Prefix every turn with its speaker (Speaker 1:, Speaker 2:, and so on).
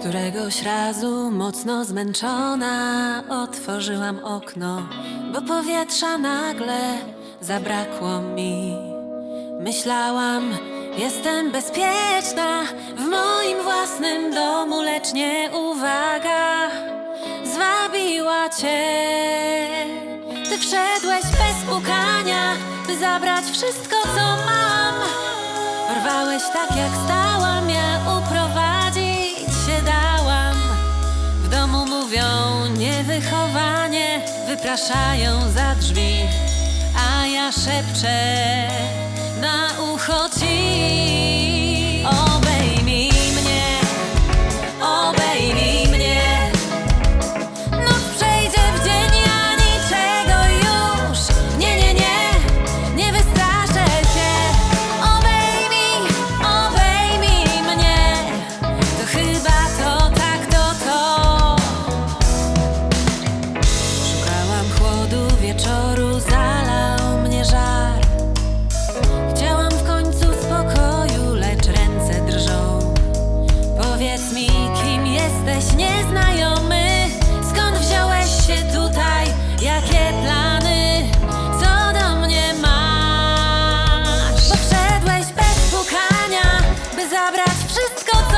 Speaker 1: Któregoś razu mocno zmęczona otworzyłam okno, bo powietrza nagle zabrakło mi. Myślałam, jestem bezpieczna w moim własnym domu, lecz nie uwaga zwabiła cię. Ty wszedłeś bez pukania, by zabrać wszystko, co mam. Porwałeś tak jak stałam, ja uprowadzić się dałam. W domu mówią niewychowanie, wypraszają za drzwi, a ja szepczę na ucho ci. Mi, kim jesteś nieznajomy? Skąd wziąłeś się tutaj? Jakie plany? Co do mnie masz? Bo wszedłeś bez pukania, by zabrać wszystko, co